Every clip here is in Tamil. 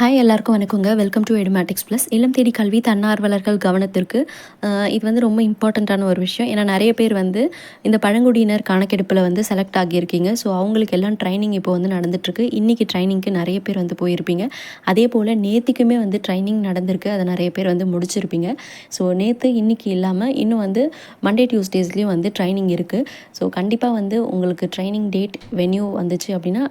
ஹாய் எல்லாருக்கும் வணக்கங்க. வெல்கம் டு எடுமேட்டிக்ஸ் ப்ளஸ் இல்லம் தேடி கல்வி தன்னார்வலர்கள் கவனத்திற்கு இது வந்து ரொம்ப இம்பார்ட்டண்ட்டான ஒரு விஷயம். ஏன்னா நிறைய பேர் வந்து இந்த பழங்குடியினர் கணக்கெடுப்பில் வந்து செலக்ட் ஆகியிருக்கீங்க. ஸோ அவங்களுக்கு எல்லாம் ட்ரைனிங் இப்போ வந்து நடந்துட்டுருக்கு. இன்றைக்கி ட்ரைனிங்க்கு நிறைய பேர் வந்து போயிருப்பீங்க. அதே போல் நேற்றுக்குமே வந்து ட்ரைனிங் நடந்திருக்கு. அதை நிறைய பேர் வந்து முடிச்சிருப்பீங்க. ஸோ நேற்று இன்றைக்கி இல்லாமல் இன்னும் வந்து மண்டே டியூஸ்டேஸ்லேயும் வந்து ட்ரைனிங் இருக்குது ஸோ கண்டிப்பாக வந்து உங்களுக்கு ட்ரைனிங் டேட் வென்யூ வந்துச்சு அப்படின்னா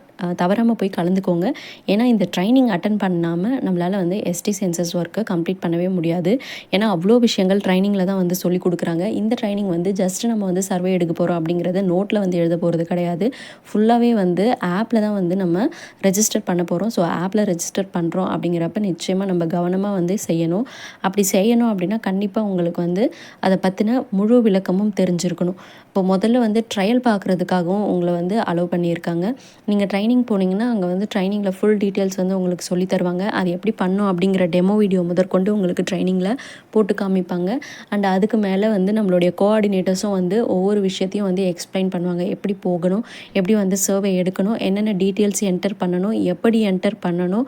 தவறாமல் போய் கலந்துக்கோங்க. ஏன்னா இந்த ட்ரைனிங் அட்டன் பண்ணாமல் நம்மளால் வந்து எஸ்டி சென்சஸ் ஒர்க்கை கம்ப்ளீட் பண்ணவே முடியாது. ஏன்னா அவ்வளோ விஷயங்கள் ட்ரைனிங்கில் தான் வந்து சொல்லி கொடுக்குறாங்க. இந்த ட்ரைனிங் வந்து ஜஸ்ட் நம்ம வந்து சர்வே எடுக்க போகிறோம் அப்படிங்கிறத நோட்டில் வந்து எழுத போகிறது கிடையாது. ஃபுல்லாகவே வந்து ஆப்பில் தான் வந்து நம்ம ரெஜிஸ்டர் பண்ண போகிறோம் ஸோ ஆப்பில் ரெஜிஸ்டர் பண்ணுறோம் அப்படிங்கிறப்ப நிச்சயமாக நம்ம கவனமாக வந்து செய்யணும். அப்படி செய்யணும் அப்படின்னா கண்டிப்பாக உங்களுக்கு வந்து அதை பற்றின முழு விளக்கமும் தெரிஞ்சிருக்கணும். இப்போ முதல்ல வந்து ட்ரையல் பார்க்குறதுக்காகவும் உங்களை வந்து அலோவ் பண்ணியிருக்காங்க. நீங்கள் ட்ரைனிங் போனீங்கன்னா அங்கே வந்து ட்ரைனிங்கில் ஃபுல் டீட்டெயில்ஸ் வந்து உங்களுக்கு சொல்லித்தர தருவாங்க. அது எப்படி பண்ணும் அப்படிங்கிற டெமோ வீடியோ முதற்கொண்டு உங்களுக்கு ட்ரைனிங்கில் போட்டு காமிப்பாங்க. அண்ட் அதுக்கு மேலே வந்து நம்மளுடைய கோஆர்டினேட்டர்ஸும் வந்து ஒவ்வொரு விஷயத்தையும் வந்து எக்ஸ்பிளைன் பண்ணுவாங்க. எப்படி போகணும் எப்படி வந்து சர்வே எடுக்கணும் என்னென்ன டீட்டெயில்ஸ் என்டர் பண்ணணும் எப்படி என்டர் பண்ணணும்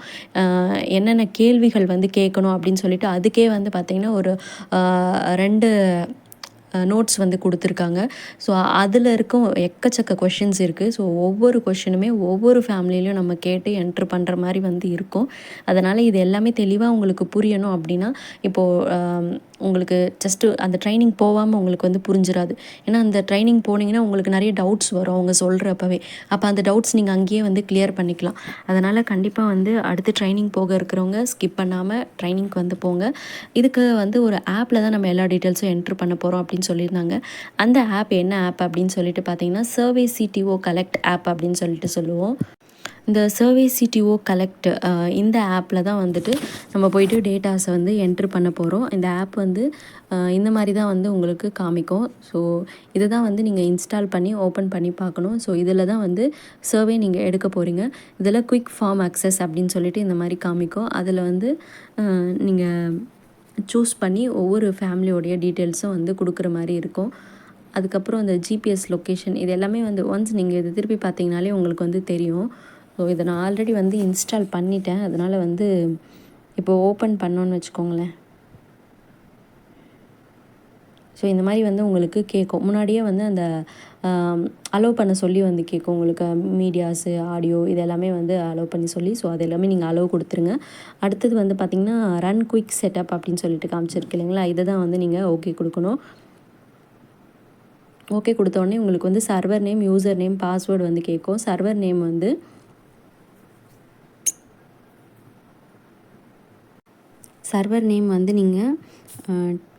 என்னென்ன கேள்விகள் வந்து கேட்கணும் அப்படின்னு சொல்லிட்டு அதுக்கே வந்து பார்த்திங்கன்னா ஒரு ரெண்டு நோட்ஸ் வந்து கொடுத்துருக்காங்க. ஸோ அதில் இருக்கும் எக்கச்சக்க கொஷின்ஸ் இருக்குது ஸோ ஒவ்வொரு கொஷினுமே ஒவ்வொரு ஃபேமிலிலையும் நம்ம கேட்டு என்ட்ரு பண்ணுற மாதிரி வந்து இருக்கும். அதனால் இது எல்லாமே தெளிவாக உங்களுக்கு புரியணும் அப்படின்னா இப்போது உங்களுக்கு ஜஸ்ட்டு அந்த ட்ரைனிங் போகாமல் உங்களுக்கு வந்து புரிஞ்சிடாது ஏன்னா அந்த ட்ரைனிங் போனீங்கன்னா உங்களுக்கு நிறைய டவுட்ஸ் வரும் அவங்க சொல்கிறப்பவே அப்போ அந்த டவுட்ஸ் நீங்கள் அங்கேயே வந்து கிளியர் பண்ணிக்கலாம். அதனால் கண்டிப்பாக வந்து அடுத்து ட்ரைனிங் போக இருக்கிறவங்க ஸ்கிப் பண்ணாமல் ட்ரைனிங்க்கு வந்து போங்க. இதுக்கு வந்து ஒரு ஆப்பில் தான் நம்ம எல்லா டீட்டெயில்ஸும் என்ட்ரு பண்ண போகிறோம் அப்படின்னு சொல்லியிருந்தாங்க. அந்த ஆப் என்ன ஆப் அப்படின்னு சொல்லிட்டு பார்த்தீங்கன்னா சர்வே சிடிஓ கலெக்ட் ஆப் அப்படின்னு சொல்லிட்டு சொல்லுவோம். இந்த சர்வே சிடிஓ கலெக்ட் இந்த ஆப்பில் தான் வந்துட்டு நம்ம போயிட்டு டேட்டாஸை வந்து என்ட்ரு பண்ண போகிறோம் இந்த ஆப் வந்து இந்த மாதிரி தான் வந்து உங்களுக்கு காமிக்கும். ஸோ இதை தான் வந்து நீங்கள் இன்ஸ்டால் பண்ணி ஓப்பன் பண்ணி பார்க்கணும். ஸோ இதில் தான் வந்து சர்வே நீங்கள் எடுக்க போகிறீங்க இதில் குயிக் ஃபார்ம் அக்சஸ் அப்படின்னு சொல்லிட்டு இந்த மாதிரி காமிக்கும். அதில் வந்து நீங்கள் சூஸ் பண்ணி ஒவ்வொரு ஃபேமிலியோடைய டீட்டெயில்ஸும் வந்து கொடுக்குற மாதிரி இருக்கும். அதுக்கப்புறம் அந்த ஜிபிஎஸ் லொக்கேஷன் இது எல்லாமே வந்து ஒன்ஸ் நீங்கள் இது திருப்பி பார்த்தீங்கனாலே உங்களுக்கு வந்து தெரியும். ஸோ இதை நான் ஆல்ரெடி வந்து இன்ஸ்டால் பண்ணிட்டேன். அதனால் வந்து இப்போ ஓப்பன் பண்ணோன்னு வச்சுக்கோங்களேன். ஸோ இந்த மாதிரி வந்து உங்களுக்கு கேட்கும் முன்னாடியே வந்து அந்த அலோவ் பண்ண சொல்லி வந்து கேட்கும் உங்களுக்கு மீடியாஸு ஆடியோ இது எல்லாமே வந்து அலோவ் பண்ணி சொல்லி ஸோ அது எல்லாமே நீங்கள் அலோவ் கொடுத்துருங்க. அடுத்தது வந்து பார்த்திங்கன்னா ரன் குயிக் செட்டப் அப்படின்னு சொல்லிட்டு காமிச்சிருக்கு இல்லைங்களா? இதை தான் வந்து நீங்கள் ஓகே கொடுக்கணும். ஓகே கொடுத்த உடனே உங்களுக்கு வந்து server name user name password வந்து கேட்கும். சர்வர் நேம் வந்து சர்வர் நேம் வந்து நீங்கள்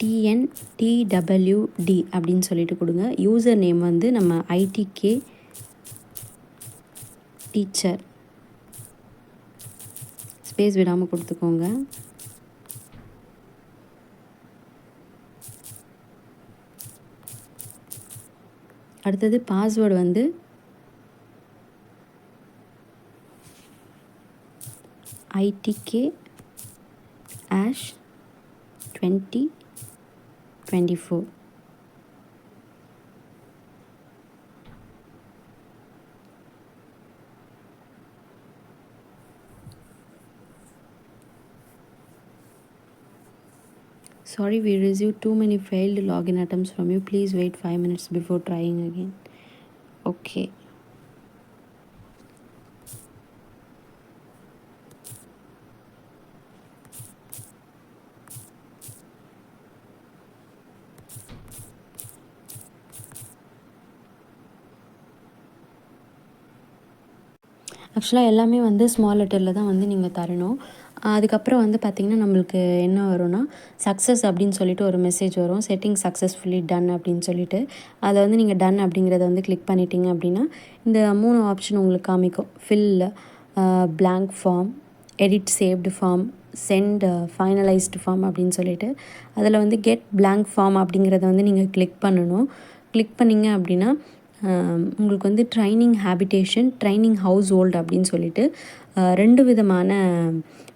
டிஎன் டிடபிள்யூடி அப்படின்னு சொல்லிட்டு கொடுங்க. யூசர் நேம் வந்து நம்ம ஐடிகே டீச்சர் ஸ்பேஸ் விடாமல் கொடுத்துக்கோங்க. அடுத்தது பாஸ்வேர்டு வந்து IDK ash twenty twenty four. Sorry, we received too many failed login attempts from you. Please wait 5 minutes before trying again. Okay. ஆக்சுவலாக எல்லாமே வந்து ஸ்மால் லெட்டரில் தான் வந்து நீங்கள் தரணும். அதுக்கப்புறம் வந்து பார்த்திங்கன்னா நம்மளுக்கு என்ன வரும்னா சக்ஸஸ் அப்படின்னு சொல்லிட்டு ஒரு மெசேஜ் வரும். செட்டிங் சக்ஸஸ்ஃபுல்லி டன் அப்படின்னு சொல்லிட்டு. அதை வந்து நீங்கள் டன் அப்படிங்கிறத வந்து கிளிக் பண்ணிட்டீங்க அப்படின்னா இந்த மூணு ஆப்ஷன் உங்களுக்கு காமிக்கும். Fill blank form edit saved form sent finalised form அப்படின்னு சொல்லிட்டு. அதில் வந்து கெட் பிளாங்க் ஃபார்ம் அப்படிங்கிறத வந்து நீங்கள் கிளிக் பண்ணணும். கிளிக் பண்ணிங்க அப்படின்னா உங்களுக்கு வந்து training habitation training household அப்படின்னு சொல்லிட்டு ரெண்டு விதமான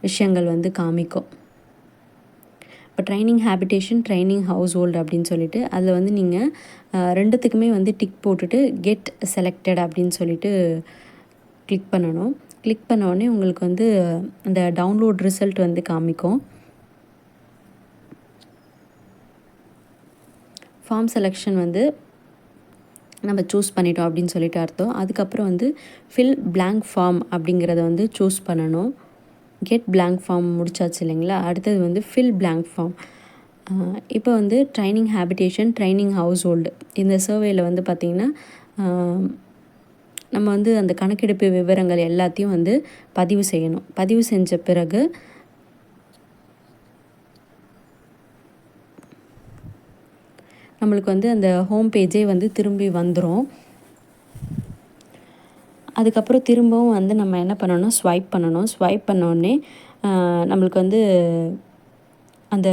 விஷயங்கள் வந்து காமிக்கும். இப்போ training habitation training household அப்படின்னு சொல்லிட்டு அதில் வந்து நீங்கள் ரெண்டுத்துக்குமே வந்து டிக் போட்டுட்டு கெட் செலக்டட் அப்படின்னு சொல்லிட்டு கிளிக் பண்ணணும். கிளிக் பண்ணோடனே உங்களுக்கு வந்து அந்த டவுன்லோட் ரிசல்ட் வந்து காமிக்கும். ஃபார்ம் செலெக்ஷன் வந்து நம்ம சூஸ் பண்ணிட்டோம் அப்படின்னு சொல்லிட்டு அர்த்தம். அதுக்கப்புறம் வந்து ஃபில் பிளாங்க் ஃபார்ம் அப்படிங்கிறத வந்து சூஸ் பண்ணணும். கெட் பிளாங்க் ஃபார்ம் முடிச்சாச்சு இல்லைங்களா? அடுத்தது வந்து ஃபில் பிளாங்க் ஃபார்ம் இப்போ வந்து training habitation training household இந்த சர்வேயில் வந்து பார்த்திங்கன்னா நம்ம வந்து அந்த கணக்கெடுப்பு விவரங்கள் எல்லாத்தையும் வந்து பதிவு செய்யணும். பதிவு செஞ்ச பிறகு நம்மளுக்கு வந்து அந்த ஹோம் பேஜே வந்து திரும்பி வந்துடும் அதுக்கப்புறம் திரும்பவும் வந்து நம்ம என்ன பண்ணணும்? ஸ்வைப் பண்ணணும். ஸ்வைப் பண்ணோடனே நம்மளுக்கு வந்து அந்த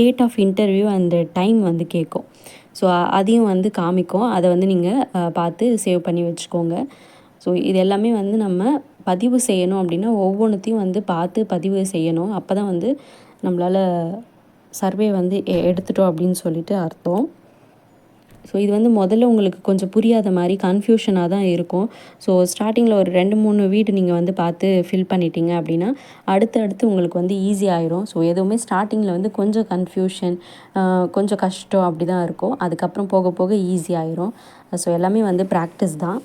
டேட் ஆஃப் இன்டர்வியூ அந்த டைம் வந்து கேட்கும். ஸோ அதையும் வந்து காமிக்கும். அதை வந்து நீங்கள் பார்த்து சேவ் பண்ணி வச்சுக்கோங்க. ஸோ இது எல்லாமே வந்து நம்ம பதிவு செய்யணும் அப்படின்னா ஒவ்வொன்றுத்தையும் வந்து பார்த்து பதிவு செய்யணும். அப்போ தான் வந்து நம்மளால் சர்வே வந்து எ- எடுத்துட்டோம் அப்படின்னு சொல்லிட்டு அர்த்தம். ஸோ இது வந்து முதல்ல உங்களுக்கு கொஞ்சம் புரியாத மாதிரி கன்ஃபியூஷனாக தான் இருக்கும். ஸோ ஸ்டார்டிங்கில் ஒரு ரெண்டு மூணு வீடு நீங்கள் வந்து பார்த்து ஃபில் பண்ணிட்டீங்க அப்படின்னா அடுத்து அடுத்து உங்களுக்கு வந்து ஈஸி ஆயிரும். ஸோ எதுவுமே ஸ்டார்டிங்கில் வந்து கொஞ்சம் கன்ஃபியூஷன் கொஞ்சம் கஷ்டம் அப்படி தான் இருக்கும். அதுக்கப்புறம் போக போக ஈஸி ஆயிரும். ஸோ எல்லாமே வந்து ப்ராக்டிஸ் தான்.